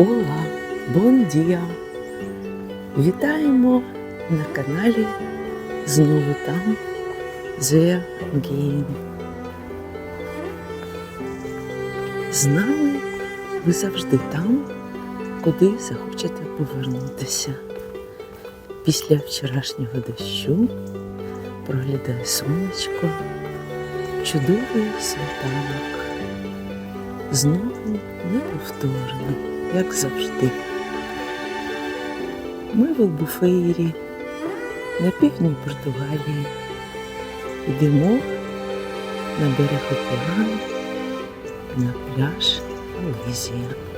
Ола, бондія! Вітаємо на каналі знову там The Game. З нами ви завжди там, куди захочете повернутися. Після вчорашнього дощу проглядає сонечко, чудовий світанок. Знову неповторно, як завжди. Ми в Албуфейрі, на півдні Португалії. Йдемо на берег океану, на пляж Алезія.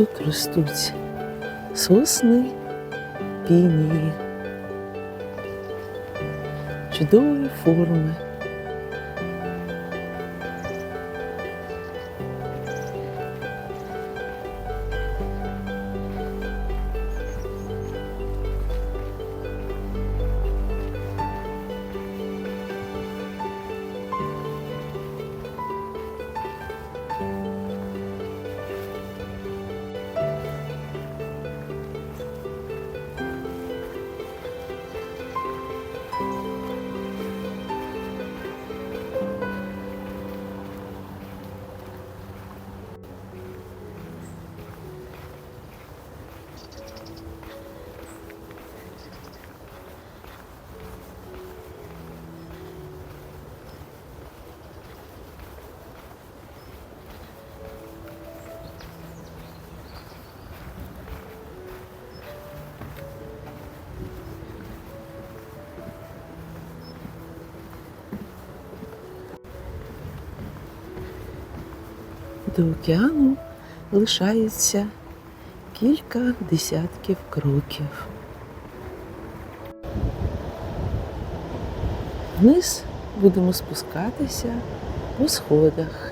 Тут ростуть сосни, пінії, чудової форми. До океану лишається кілька десятків кроків. Вниз будемо спускатися по сходах.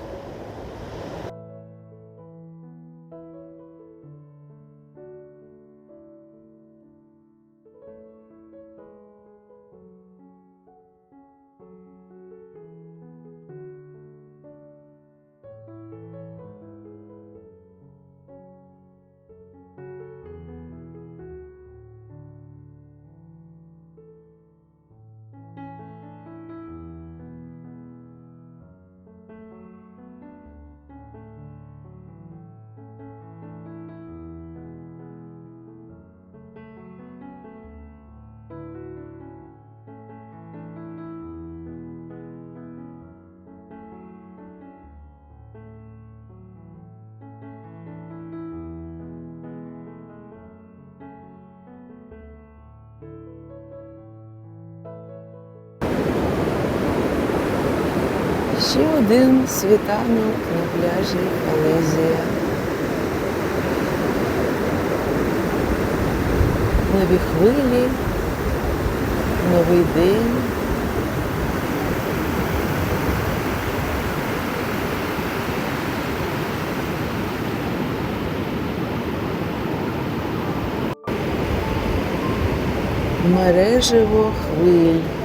Ще один світанок на пляжі Алезія. Нові хвилі, новий день. Мережево хвиль.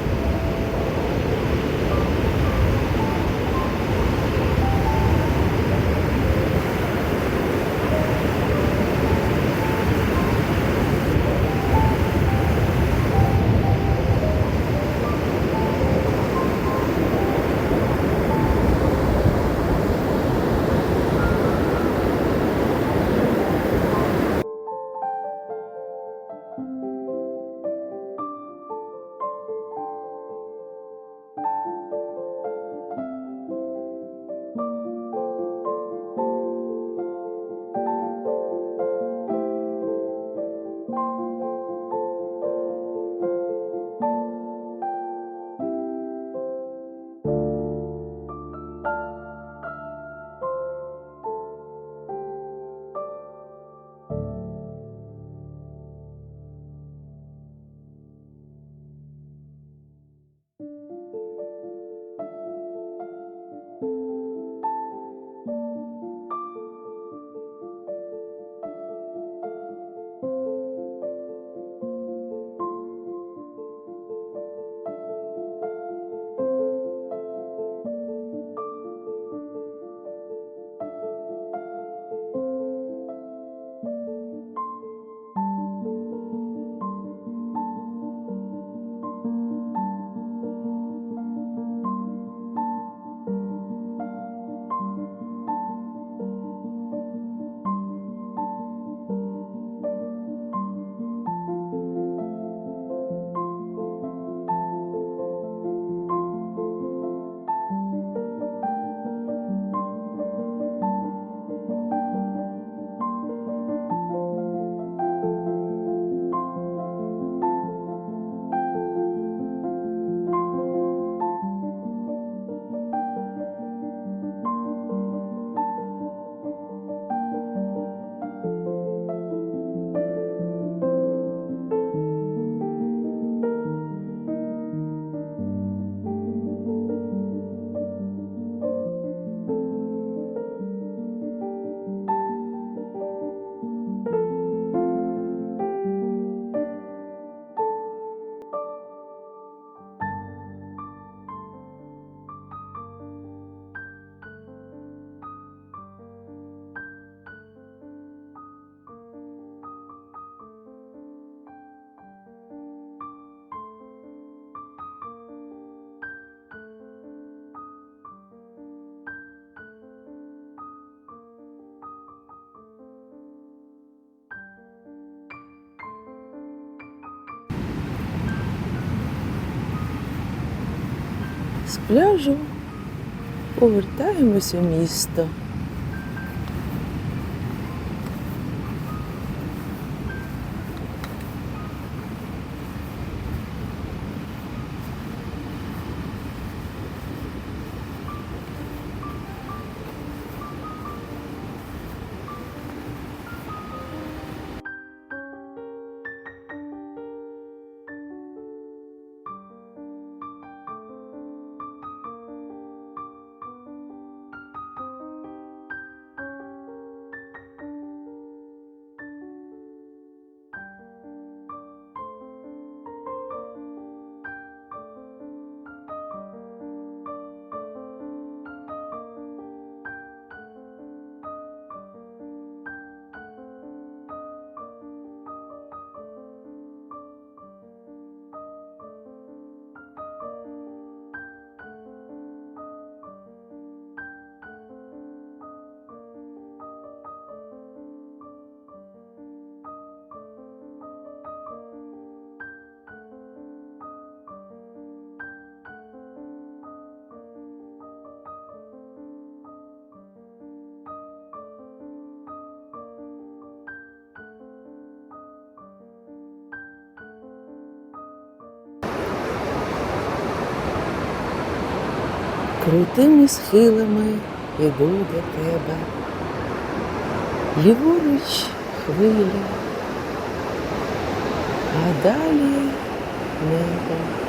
З пляжу повертаємось у місто. Крутими схилами іду до тебе. Ліворуч хвилі, а далі небо.